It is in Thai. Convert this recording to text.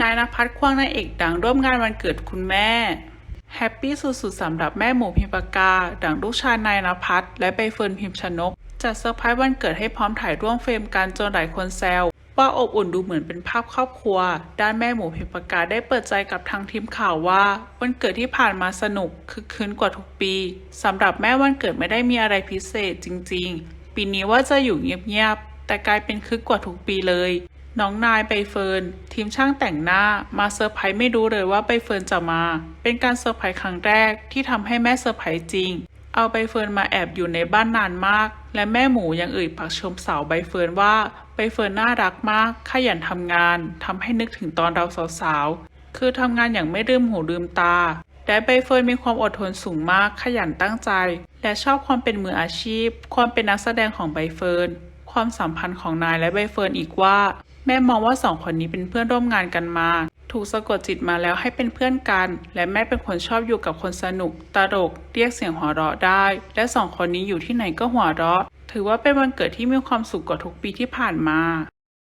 นายนภัสควงนายเอกดังร่วมงานวันเกิดคุณแม่ แฮปปี้สุดๆสำหรับแม่หมูพิมปากา ดังลูกชายนายนภัสและใบเฟิร์นพิมชนก จัดเซอร์ไพรส์วันเกิดให้พร้อมถ่ายร่วมเฟรมกันจนหลายคนแซวว่าอบอุ่นดูเหมือนเป็นภาพครอบครัว ด้านแม่หมูพิมปากาได้เปิดใจกับทางทีมข่าวว่า วันเกิดที่ผ่านมาสนุกคึกคืนกว่าทุกปีสำหรับแม่วันเกิดไม่ได้มีอะไรพิเศษจริง ๆ ปีนี้ว่าจะอยู่เงียบๆแต่กลายเป็นคึกกว่าทุกปีเลย น้องนายใบเฟิร์นทีมช่างแต่งหน้ามาเซอร์ไพรส์ไม่รู้เลยว่าใบเฟิร์นจะมา เป็นการเซอร์ไพรส์ครั้งแรกที่ทำให้แม่เซอร์ไพรส์จริง เอาใบเฟิร์นมาแอบอยู่ในบ้านนานมาก และแม่หมูยังเอ่ยปากชมสาวใบเฟิร์นว่าใบเฟิร์นน่ารักมาก ขยันทำงานทำให้นึกถึงตอนเราสาวๆ คือทำงานอย่างไม่ลืมหูลืมตาและใบเฟิร์นมีความอดทนสูงมาก ขยันตั้งใจ และชอบความเป็นมืออาชีพ ความเป็นนักแสดงของใบเฟิร์นความสัมพันธ์ของนายและใบเฟิร์นอีกว่า แม่มองว่าสองคนนี้เป็นเพื่อนร่วมงานกันมา ถูกสะกดจิตมาแล้วให้เป็นเพื่อนกัน และแม่เป็นคนชอบอยู่กับคนสนุก ตลก เรียกเสียงหัวเราะได้ และสองคนนี้อยู่ที่ไหนก็หัวเราะ ถือว่าเป็นวันเกิดที่มีความสุขกว่าทุกปีที่ผ่านมา